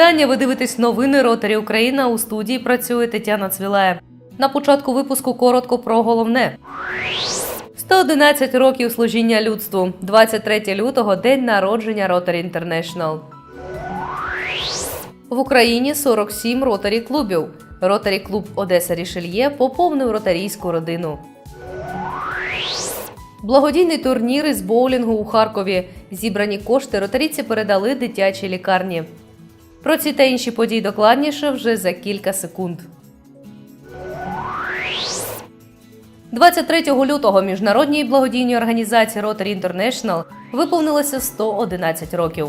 Вітання. Ви дивитесь новини Ротарі Україна. У студії працює Тетяна Цвілає. На початку випуску коротко про головне. 111 років служіння людству. 23 лютого день народження Rotary International. В Україні 47 ротарі клубів. Ротарі клуб Одеса Рішельє поповнив ротарійську родину. Благодійний турнір із боулінгу у Харкові. Зібрані кошти ротарійці передали дитячій лікарні. Про ці та інші події докладніше вже за кілька секунд. 23 лютого міжнародній благодійній організації Rotary International виповнилося 111 років.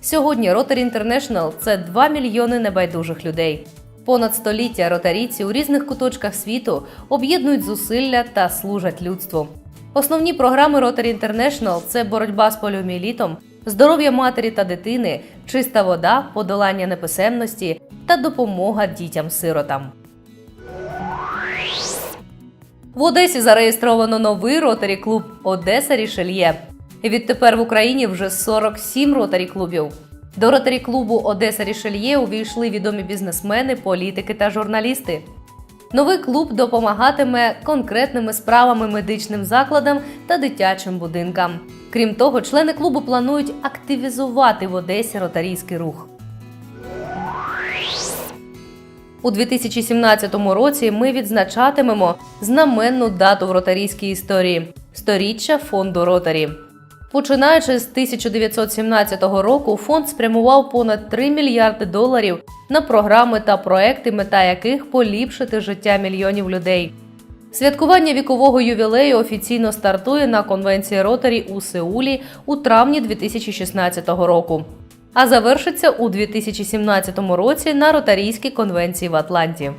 Сьогодні Rotary International – це 2 мільйони небайдужих людей. Понад століття ротарійці у різних куточках світу об'єднують зусилля та служать людству. Основні програми Rotary International – це боротьба з поліоміелітом, здоров'я матері та дитини, чиста вода, подолання неписемності та допомога дітям-сиротам. В Одесі зареєстровано новий ротарі клуб Одеса Рішельє. Відтепер в Україні вже 47 ротарі клубів. До ротарі клубу Одеса Рішельє увійшли відомі бізнесмени, політики та журналісти. Новий клуб допомагатиме конкретними справами медичним закладам та дитячим будинкам. Крім того, члени клубу планують активізувати в Одесі ротарійський рух. У 2017 році ми відзначатимемо знаменну дату в ротарійській історії сторіччя фонду Ротарі. Починаючи з 1917 року, фонд спрямував понад 3 мільярди доларів на програми та проекти, мета яких поліпшити життя мільйонів людей. Святкування вікового ювілею офіційно стартує на конвенції Ротарі у Сеулі у травні 2016 року, а завершиться у 2017 році на Ротарійській конвенції в Атланті.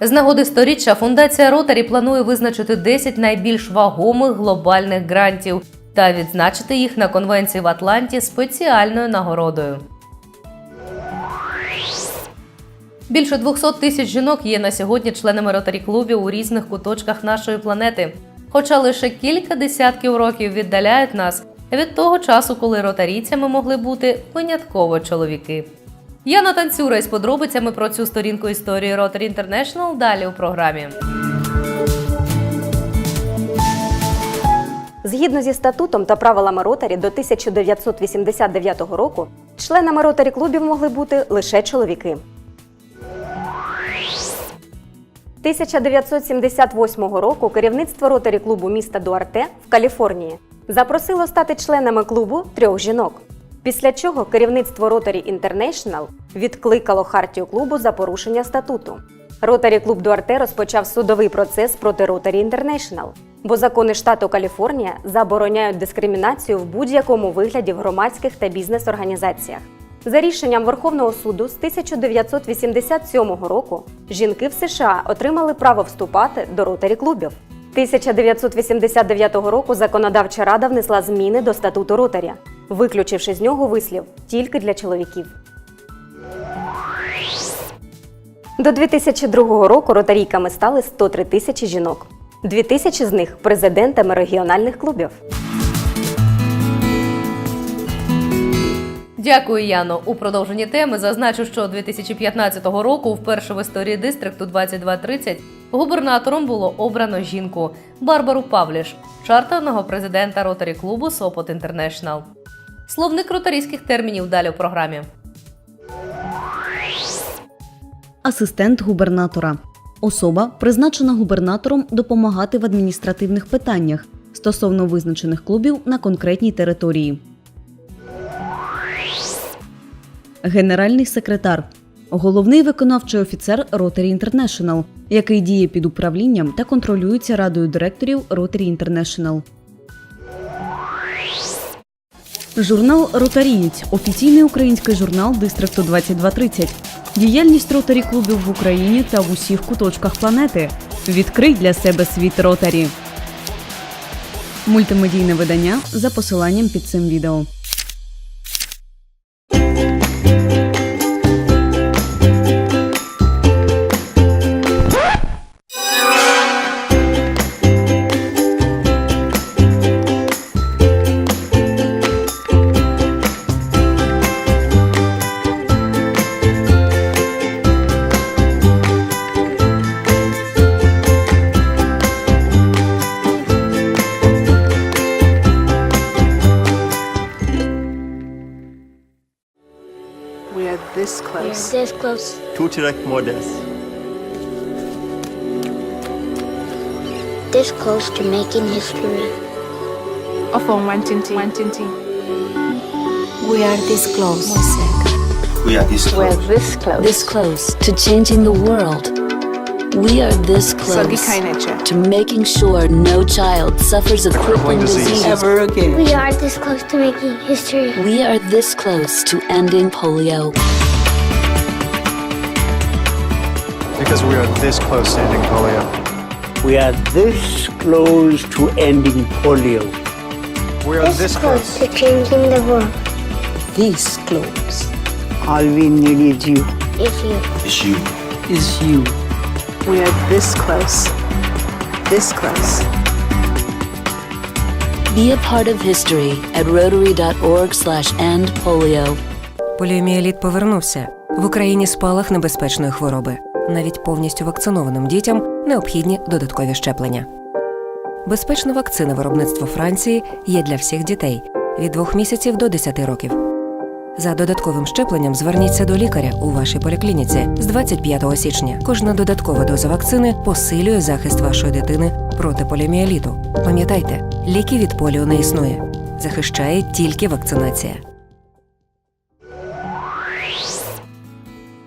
З нагоди сторіччя фундація Ротарі планує визначити 10 найбільш вагомих глобальних грантів та відзначити їх на конвенції в Атланті спеціальною нагородою. Більше 200 тисяч жінок є на сьогодні членами ротарі клубів у різних куточках нашої планети. Хоча лише кілька десятків років віддаляють нас від того часу, коли ротарійцями могли бути винятково чоловіки. Яна Танцюра із подробицями про цю сторінку історії Rotary International далі у програмі. Згідно зі статутом та правилами Ротарі до 1989 року членами Ротарі клубів могли бути лише чоловіки. 1978 року керівництво Ротарі клубу міста Дуарте в Каліфорнії запросило стати членами клубу трьох жінок. Після чого керівництво Ротарі Інтернешнл відкликало хартію клубу за порушення статуту. Ротарі клуб Дуарте розпочав судовий процес проти Ротарі Інтернешнл, бо закони штату Каліфорнія забороняють дискримінацію в будь-якому вигляді в громадських та бізнес-організаціях. За рішенням Верховного суду з 1987 року жінки в США отримали право вступати до ротарі клубів. 1989 року законодавча рада внесла зміни до статуту ротаря, виключивши з нього вислів тільки для чоловіків. До 2002 року ротарійками стали 103 тисячі жінок. Дві тисячі з них президентами регіональних клубів. Дякую, Яно. У продовженні теми зазначу, що 2015 року, вперше в історії дистрикту 2230, губернатором було обрано жінку Барбару Павліш, чартерного президента ротарі клубу Сопот Інтернешнл. Словник ротарійських термінів далі в програмі. Асистент губернатора особа, призначена губернатором допомагати в адміністративних питаннях стосовно визначених клубів на конкретній території. Генеральний секретар головний виконавчий офіцер Rotary International, який діє під управлінням та контролюється радою директорів Rotary International. Журнал Ротарієць офіційний український журнал Дистрикту 2230. Діяльність ротарі клубів в Україні та в усіх куточках планети. Відкрий для себе світ ротарі. Мультимедійне видання за посиланням під цим відео. Tuturek Modes. This close to making history. Of on Wantinti. Wantinti. We are this close. We are this We're this close. This close to changing the world. We are this close to making sure no child suffers a crippling disease ever again. We are this close to making history. We are this close to ending polio. Because we are this close to ending polio. We are this close to ending polio. We are this close. to changing the world. This close All we need is you. If you It's you. is you. We are this close. This close. Be a part of history at rotary.org/endpolio. Поліомієліт повернувся. В Україні спалах небезпечної хвороби. Навіть повністю вакцинованим дітям необхідні додаткові щеплення. Безпечна вакцина виробництва Франції є для всіх дітей від 2 місяців до 10 років. За додатковим щепленням зверніться до лікаря у вашій поліклініці з 25 січня. Кожна додаткова доза вакцини посилює захист вашої дитини проти поліомієліту. Пам'ятайте, ліки від поліо не існує. Захищає тільки вакцинація.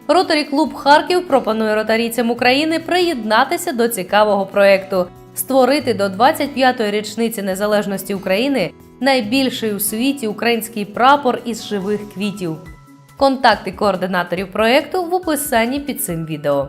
Ротарі Клуб Харків пропонує ротарійцям України приєднатися до цікавого проекту, створити до 25-ї річниці незалежності України найбільший у світі український прапор із живих квітів. Контакти координаторів проекту в описанні під цим відео.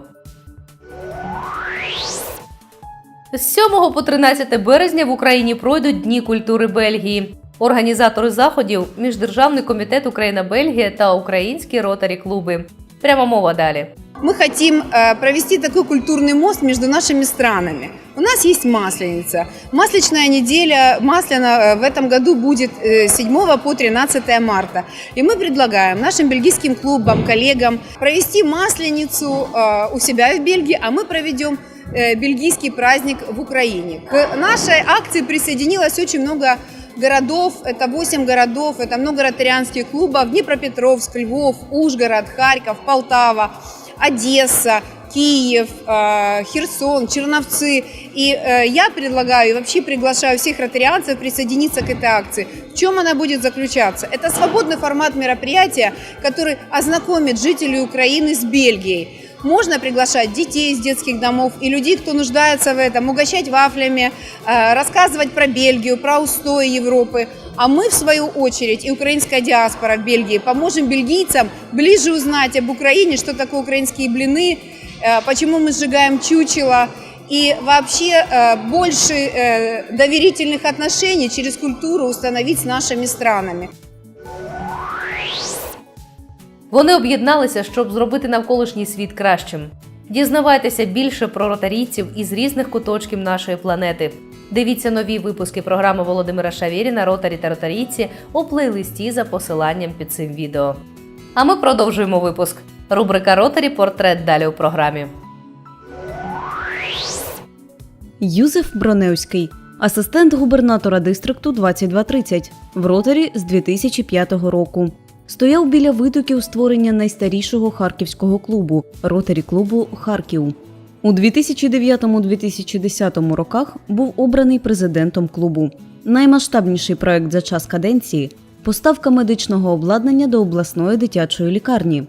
З 7 по 13 березня в Україні пройдуть Дні культури Бельгії. Організатори заходів Міждержавний комітет Україна-Бельгія та українські ротарі клуби. Прямо мова далі. Мы хотим э, провести такой культурный мост между нашими странами. У нас есть Масленица. Масличная неделя Масляна э, в этом году будет э, 7 по 13 марта. И мы предлагаем нашим бельгийским клубам, коллегам провести Масленицу э, у себя в Бельгии, а мы проведем э, бельгийский праздник в Украине. К нашей акции присоединилось очень много городов, это 8 городов, это много ротарианских клубов, Днепропетровск, Львов, Ужгород, Харьков, Полтава, Одесса, Киев, э, Херсон, Черновцы. И э, я предлагаю и вообще приглашаю всех ротарианцев присоединиться к этой акции. В чем она будет заключаться? Это свободный формат мероприятия, который ознакомит жителей Украины с Бельгией. Можно приглашать детей из детских домов и людей, кто нуждается в этом, угощать вафлями, э, рассказывать про Бельгию, про устои Европы. А мы, в свою очередь, и украинская диаспора в Бельгии, поможем бельгийцам ближе узнать об Украине, что такое украинские блины, э, почему мы сжигаем чучело, и вообще э, больше доверительных отношений через культуру установить с нашими странами. Вони об'єдналися, щоб зробити навколишній світ кращим. Дізнавайтеся більше про ротарійців із різних куточків нашої планети. Дивіться нові випуски програми Володимира Шавєріна Ротарі та ротарійці у плейлисті за посиланням під цим відео. А ми продовжуємо випуск. Рубрика Ротарі Портрет далі у програмі. Юзеф Броневський, асистент губернатора дистрикту 2230 в ротарі з 2005 року. Стояв біля витоків створення найстарішого харківського клубу ротарі клубу Харків. У 2009-2010 роках був обраний президентом клубу. Наймасштабніший проект за час каденції поставка медичного обладнання до обласної дитячої лікарні.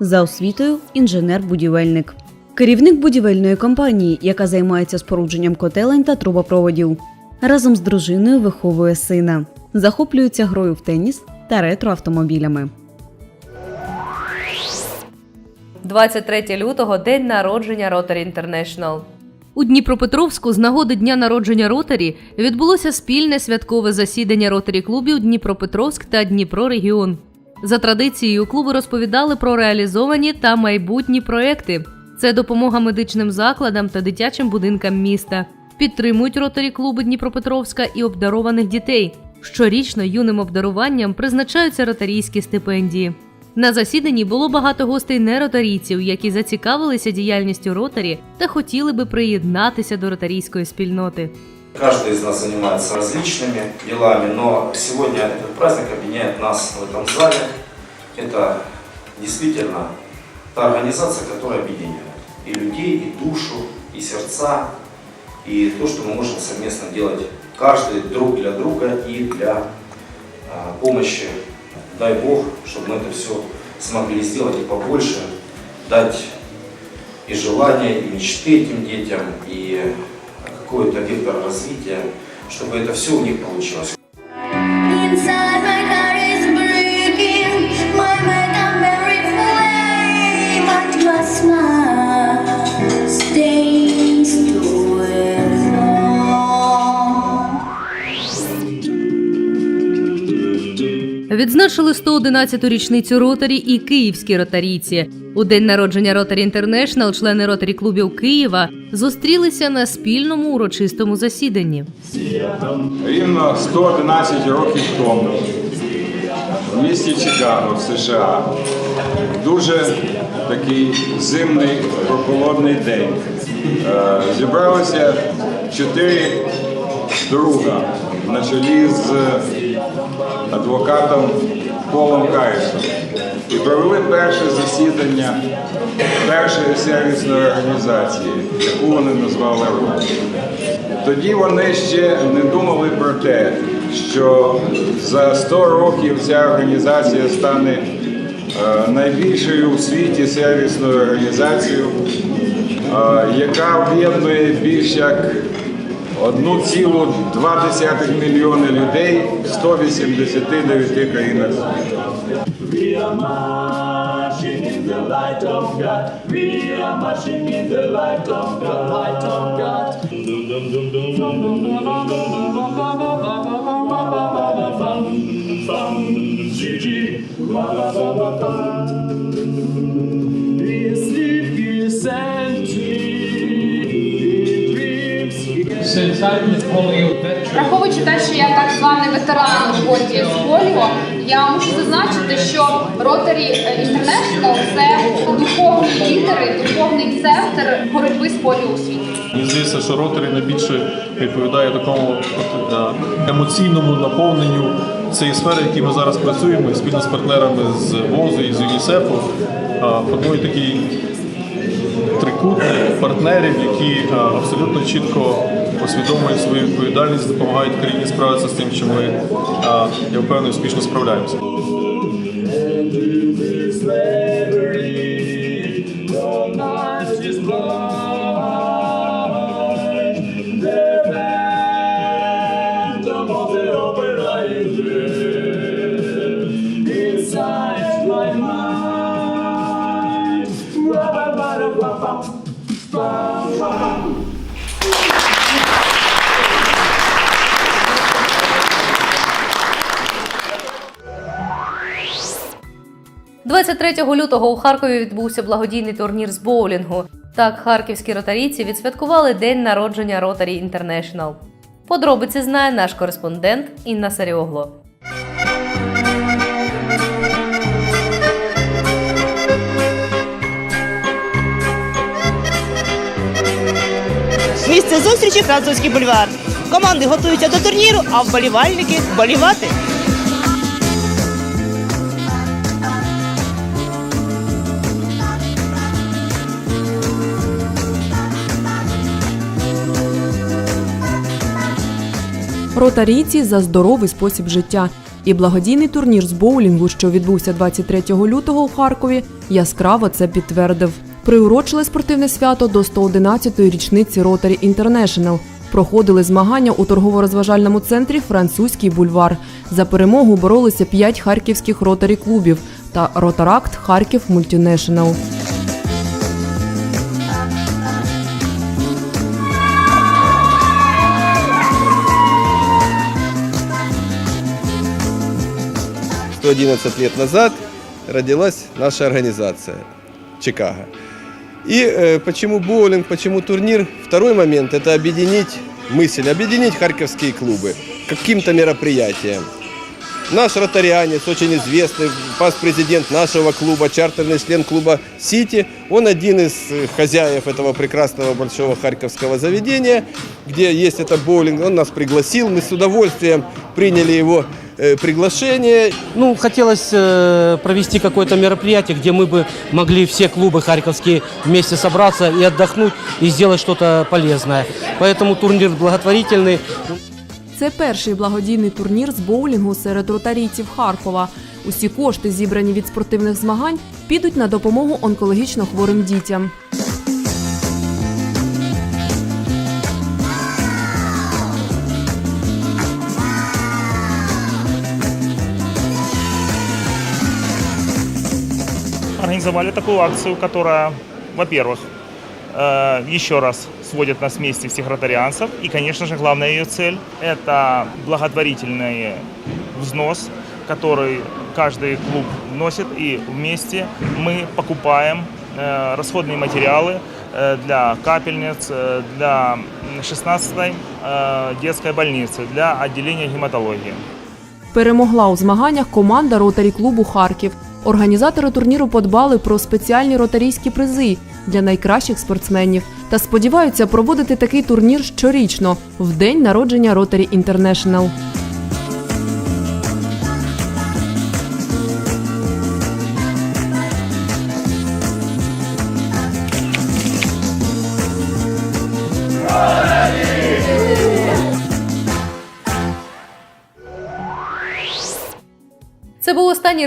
За освітою інженер-будівельник. Керівник будівельної компанії, яка займається спорудженням котелень та трубопроводів. Разом з дружиною виховує сина. Захоплюється грою в теніс та ретроавтомобілями. 23 лютого день народження Rotary International. У Дніпропетровську з нагоди дня народження Ротарі відбулося спільне святкове засідання Ротарі клубів Дніпропетровськ та Дніпро Регіон. За традицією клуби розповідали про реалізовані та майбутні проекти. Це допомога медичним закладам та дитячим будинкам міста. Підтримують ротарі клуби Дніпропетровська і обдарованих дітей. Щорічно юним обдаруванням призначаються ротарійські стипендії. На засіданні було багато гостей неротарійців, які зацікавилися діяльністю ротарі та хотіли би приєднатися до ротарійської спільноти. Каждый из нас занимается различными делами, но сегодня этот праздник объединяет нас в этом зале. Это действительно та организация, которая объединяет и людей, и душу, и сердца, и то, что мы можем совместно делать каждый друг для друга и для а, помощи. Дай Бог, чтобы мы это все смогли сделать и побольше, дать и желания, и мечты этим детям, и какое-то вектор развития, чтобы это все у них получилось. Відзначили 111-ту річницю ротарі і київські ротарійці. У день народження Ротарі Інтернешнл члени ротарі клубів Києва зустрілися на спільному урочистому засіданні. Рівно 111 років тому в місті Чикаго в США дуже такий зимний прохолодний день. Е, Зібралися чотири друга на чолі з адвокатом Полом Карісом і провели перше засідання першої сервісної організації, яку вони назвали «Рух». Тоді вони ще не думали про те, що за 100 років ця організація стане е, найбільшою у світі сервісною організацією, е, яка об'єднує більш як 1,2 мільйони людей в 189 країнах світу. Враховуючи те, що я так званий ветеран роботі з поліо, я мушу зазначити, що Rotary International – це духовні лідери, духовний центр боротьби з поліо у світі. Мені здається, що ротарі найбільше відповідає такому е, емоційному наповненню цієї сфери, в якій ми зараз працюємо, спільно з партнерами з ВОЗу і з ЮНІСЕФу е, формує такий трикутник партнерів, які е, абсолютно чітко усвідомлюють свою відповідальність, допомагають країні справитися з тим, що ми, я впевнений, успішно справляємося. – 23 лютого у Харкові відбувся благодійний турнір з боулінгу. Так, харківські ротарійці відсвяткували день народження Ротарі Інтернешнл. Подробиці знає наш кореспондент Інна Саріогло. Місце зустрічі французький бульвар. Команди готуються до турніру, а вболівальники вболівати. Ротарійці за здоровий спосіб життя. І благодійний турнір з боулінгу, що відбувся 23 лютого у Харкові, яскраво це підтвердив. Приурочили спортивне свято до 111-ї річниці Ротарі Інтернешнл. Проходили змагання у торгово-розважальному центрі Французький бульвар. За перемогу боролися п'ять харківських ротарі клубів та Ротаракт Харків Мультінешнл. Сто одиннадцать лет назад родилась наша организация Чикаго. И э, почему боулинг, почему турнир? Второй момент – это объединить мысль, объединить харьковские клубы каким-то мероприятием. Наш ротарианец, очень известный, пас-президент нашего клуба, чартерный член клуба «Сити», он один из э, хозяев этого прекрасного большого харьковского заведения, где есть этот боулинг. Он нас пригласил, мы с удовольствием приняли его приглашение. Ну, хотелось э, провести какое-то мероприятие, где мы бы могли все клубы харьковские вместе собраться и отдохнуть, и сделать что-то полезное. Поэтому турнир благотворительный. Це перший благодійний турнір з боулінгу серед ротарійців Харкова. Усі кошти, зібрані від спортивних змагань, підуть на допомогу онкологічно хворим дітям. организовали такую акцию, которая, во-первых, э, еще раз сводит нас вместе всех ротарианцев. И, конечно же, главная ее цель – это благотворительный взнос, который каждый клуб вносит. И вместе мы покупаем э, расходные материалы э, для капельниц, э, для 16-й э, детской больницы, для отделения гематологии. Перемогла у змаганнях команда ротарі клубу Харків. Організатори турніру подбали про спеціальні ротарійські призи для найкращих спортсменів та сподіваються проводити такий турнір щорічно в день народження Ротарі Інтернешнл.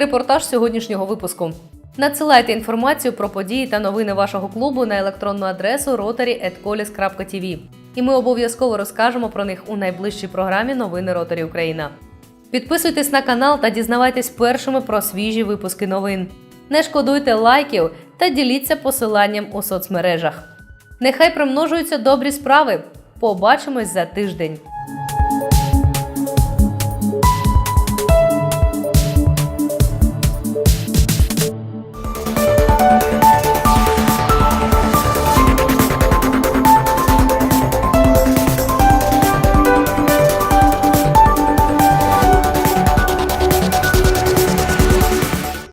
Репортаж сьогоднішнього випуску. Надсилайте інформацію про події та новини вашого клубу на електронну адресу rotary.colis.tv. І ми обов'язково розкажемо про них у найближчій програмі Новини Ротарі Україна. Підписуйтесь на канал та дізнавайтесь першими про свіжі випуски новин. Не шкодуйте лайків та діліться посиланням у соцмережах. Нехай примножуються добрі справи. Побачимось за тиждень.